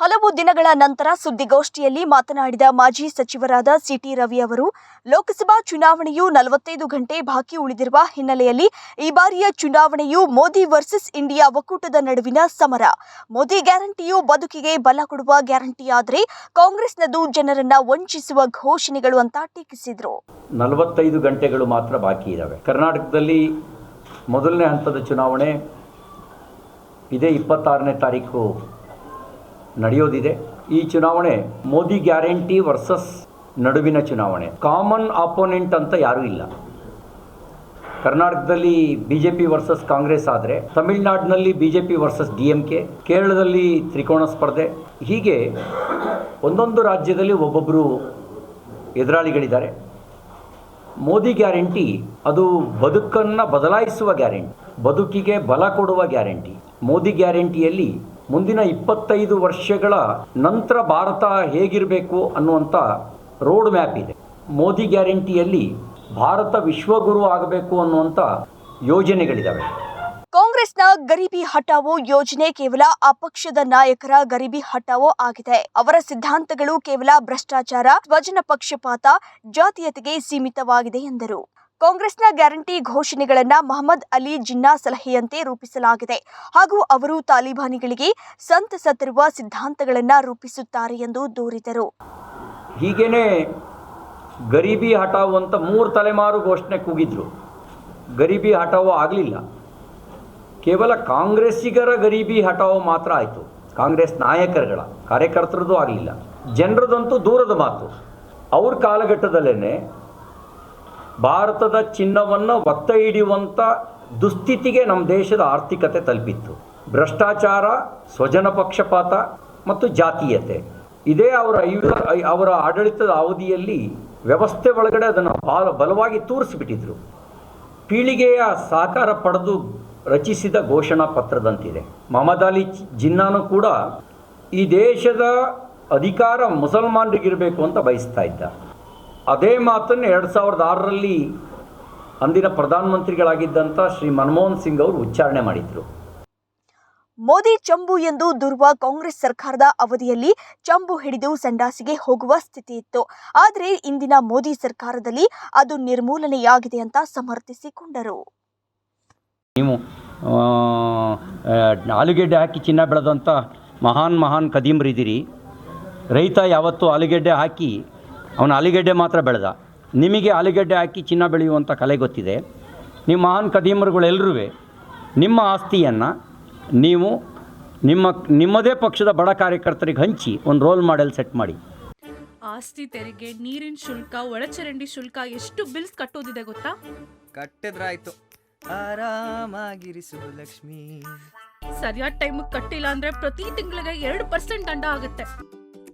ಹಲವು ದಿನಗಳ ನಂತರ ಸುದ್ದಿಗೋಷ್ಠಿಯಲ್ಲಿ ಮಾತನಾಡಿದ ಮಾಜಿ ಸಚಿವರಾದ ಸಿಟಿ ರವಿ ಅವರು, ಲೋಕಸಭಾ ಚುನಾವಣೆಯು ನಲವತ್ತೈದು ಗಂಟೆ ಬಾಕಿ ಉಳಿದಿರುವ ಹಿನ್ನೆಲೆಯಲ್ಲಿ ಈ ಬಾರಿಯ ಚುನಾವಣೆಯು ಮೋದಿ ವರ್ಸಸ್ ಇಂಡಿಯಾ ಒಕ್ಕೂಟದ ನಡುವಿನ ಸಮರ. ಮೋದಿ ಗ್ಯಾರಂಟಿಯು ಬದುಕಿಗೆ ಬಲ ಕೊಡುವ ಗ್ಯಾರಂಟಿಯಾದರೆ ಕಾಂಗ್ರೆಸ್ನದು ಜನರನ್ನ ವಂಚಿಸುವ ಘೋಷಣೆಗಳು ಅಂತ ಟೀಕಿಸಿದರು. ನಲವತ್ತೈದು ಗಂಟೆಗಳು ಮಾತ್ರ ಬಾಕಿ ಇದ್ದಾವೆ ಕರ್ನಾಟಕದಲ್ಲಿ ಮೊದಲನೇ ಹಂತದ ಚುನಾವಣೆ ಇದೇ, ಇಪ್ಪತ್ತಾರನೇ ತಾರೀಕು ನಡೆಯೋದಿದೆ. ಈ ಚುನಾವಣೆ ಮೋದಿ ಗ್ಯಾರಂಟಿ ವರ್ಸಸ್ ನಡುವಿನ ಚುನಾವಣೆ. ಕಾಮನ್ ಆಪೋನೆಂಟ್ ಅಂತ ಯಾರೂ ಇಲ್ಲ. ಕರ್ನಾಟಕದಲ್ಲಿ B J P versus Congress ಆದರೆ, ತಮಿಳುನಾಡಿನಲ್ಲಿ B J P versus D M K, ಕೇರಳದಲ್ಲಿ ತ್ರಿಕೋಣ ಸ್ಪರ್ಧೆ. ಹೀಗೆ ಒಂದೊಂದು ರಾಜ್ಯದಲ್ಲಿ ಒಬ್ಬೊಬ್ಬರು ಎದುರಾಳಿಗಳಿದ್ದಾರೆ. ಮೋದಿ ಗ್ಯಾರಂಟಿ, ಅದು ಬದುಕನ್ನು ಬದಲಾಯಿಸುವ ಗ್ಯಾರಂಟಿ, ಬದುಕಿಗೆ ಬಲ ಕೊಡುವ ಗ್ಯಾರಂಟಿ. ಮೋದಿ ಗ್ಯಾರಂಟಿಯಲ್ಲಿ ಮುಂದಿನ ಇಪ್ಪತ್ತೈದು ವರ್ಷಗಳ ನಂತರ ಭಾರತ ಹೇಗಿರಬೇಕು ಅನ್ನುವಂಥ ರೋಡ್ ಮ್ಯಾಪ್ ಇದೆ. ಮೋದಿ ಗ್ಯಾರಂಟಿಯಲ್ಲಿ ಭಾರತ ವಿಶ್ವಗುರು ಆಗಬೇಕು ಅನ್ನುವಂಥ ಯೋಜನೆಗಳಿದ್ದಾವೆ ಕಾಂಗ್ರೆಸ್ನ ಗರೀಬಿ ಹಟಾವೋ ಯೋಜನೆ ಕೇವಲ ಆ ಪಕ್ಷದ ನಾಯಕರ ಗರಿಬಿ ಹಟಾವೋ ಆಗಿದೆ. ಅವರ ಸಿದ್ಧಾಂತಗಳು ಕೇವಲ ಭ್ರಷ್ಟಾಚಾರ, ಸ್ವಜನ ಪಕ್ಷಪಾತ, ಜಾತೀಯತೆಗೆ ಸೀಮಿತವಾಗಿದೆ ಎಂದರು. ಕಾಂಗ್ರೆಸ್ನ ಗ್ಯಾರಂಟಿ ಘೋಷಣೆಗಳನ್ನ ಮಹಮ್ಮದ್ ಅಲಿ ಜಿನ್ನಾ ಸಲಹೆಯಂತೆ ರೂಪಿಸಲಾಗಿದೆ. ಹಾಗೂ ಅವರು ತಾಲಿಬಾನಿಗಳಿಗೆ ತರುವ ಸಿದ್ಧಾಂತಗಳನ್ನ ರೂಪಿಸುತ್ತಾರೆ ಎಂದು ದೂರಿದರು. ಹೀಗೇನೆ ಗರೀಬಿ ಹಟಾವು ಅಂತ ಮೂರು ತಲೆಮಾರು ಘೋಷಣೆ ಕೂಗಿದ್ರು. ಗರೀಬಿ ಹಟಾವು ಆಗಲಿಲ್ಲ. ಕೇವಲ ಕಾಂಗ್ರೆಸ್ಸಿಗರ ಗರೀಬಿ ಹಟಾವು ಮಾತ್ರ ಆಯಿತು. ಕಾಂಗ್ರೆಸ್ ನಾಯಕರುಗಳ, ಕಾರ್ಯಕರ್ತರದ್ದು ಆಗಲಿಲ್ಲ. ಜನರದಂತೂ ದೂರದ ಮಾತು. ಅವ್ರ ಕಾಲಘಟ್ಟದಲ್ಲೇ ಭಾರತದ ಚಿನ್ನವನ್ನು ಒತ್ತ ಹಿಡಿಯುವಂಥ ದುಸ್ಥಿತಿಗೆ ನಮ್ಮ ದೇಶದ ಆರ್ಥಿಕತೆ ತಲುಪಿತ್ತು. ಭ್ರಷ್ಟಾಚಾರ, ಸ್ವಜನ ಪಕ್ಷಪಾತ ಮತ್ತು ಜಾತೀಯತೆ. ಇದೇ ಅವರ ಅವರ ಆಡಳಿತದ ಅವಧಿಯಲ್ಲಿ ವ್ಯವಸ್ಥೆ ಒಳಗಡೆ ಅದನ್ನು ಬಲ, ಬಲವಾಗಿ ತೂರಿಸಿಬಿಟ್ಟಿದ್ರು. ಪೀಳಿಗೆಯ ಸಹಕಾರ ಪಡೆದು ರಚಿಸಿದ ಘೋಷಣಾ ಪತ್ರದಂತಿದೆ. ಮಹಮ್ಮದ್ ಅಲಿ ಜಿನ್ನಾನು ಕೂಡ ಈ ದೇಶದ ಅಧಿಕಾರ ಮುಸಲ್ಮಾನರಿಗಿರಬೇಕು ಅಂತ ಬಯಸ್ತಾ ಇದ್ದ. ಅದೇ ಮಾತನ್ನು ಎರಡು ಸಾವಿರದ ಆರರಲ್ಲಿ ಅಂದಿನ ಪ್ರಧಾನಮಂತ್ರಿಗಳಾಗಿದ್ದಂಥ ಶ್ರೀ ಮನಮೋಹನ್ ಸಿಂಗ್ ಅವರು ಉಚ್ಚಾರಣೆ ಮಾಡಿದರು. ಮೋದಿ ಚಂಬು ಎಂದು ದುರ್ವ ಕಾಂಗ್ರೆಸ್ ಸರ್ಕಾರದ ಅವಧಿಯಲ್ಲಿ ಚಂಬು ಹಿಡಿದು ಸಂಡಾಸಿಗೆ ಹೋಗುವ ಸ್ಥಿತಿ ಇತ್ತು. ಆದರೆ ಇಂದಿನ ಮೋದಿ ಸರ್ಕಾರದಲ್ಲಿ ಅದು ನಿರ್ಮೂಲನೆಯಾಗಿದೆ ಅಂತ ಸಮರ್ಥಿಸಿಕೊಂಡರು. ನೀವು ಆ, ಆಲೂಗೆಡ್ಡೆ ಹಾಕಿ ಚಿನ್ನ ಬೆಳೆದಂಥ ಮಹಾನ್ ಮಹಾನ್ ಕದೀಮ್ರಿದ್ದೀರಿ. ರೈತ ಯಾವತ್ತೂ ಆಲೂಗೆಡ್ಡೆ ಹಾಕಿ ಅವನು ಆಲೂಗಡ್ಡೆ ಮಾತ್ರ ಬೆಳೆದ. ನಿಮಗೆ ಆಲೂಗಡ್ಡೆ ಹಾಕಿ ಚಿನ್ನ ಬೆಳೆಯುವಂಥ ಕಲೆ ಗೊತ್ತಿದೆ. ನಿಮ್ಮ ಮಹಾನ್ ಕದೀಮರುಗಳೆಲ್ಲರೂ ನಿಮ್ಮ ಆಸ್ತಿಯನ್ನು ನೀವು ನಿಮ್ಮ ನಿಮ್ಮದೇ ಪಕ್ಷದ ಬಡ ಕಾರ್ಯಕರ್ತರಿಗೆ ಹಂಚಿ ಒಂದು ರೋಲ್ ಮಾಡೆಲ್ ಸೆಟ್ ಮಾಡಿ. ಆಸ್ತಿ ತೆರಿಗೆ ನೀರಿನ ಶುಲ್ಕ ಒಳಚರಂಡಿ ಶುಲ್ಕ ಎಷ್ಟು ಬಿಲ್ಸ್ ಕಟ್ಟೋದಿದೆ ಗೊತ್ತಾ? ಕಟ್ಟಿದ್ರಾಯ್ತು. ಆರಾಮಾಗಿರಿಸು ಲಕ್ಷ್ಮಿ. ಸರಿಯಾದ ಟೈಮಿಗೆ ಕಟ್ಟಿಲ್ಲ ಅಂದ್ರೆ ಪ್ರತಿ ತಿಂಗಳಿಗೆ ಎರಡು ಪರ್ಸೆಂಟ್ ದಂಡ ಆಗುತ್ತೆ.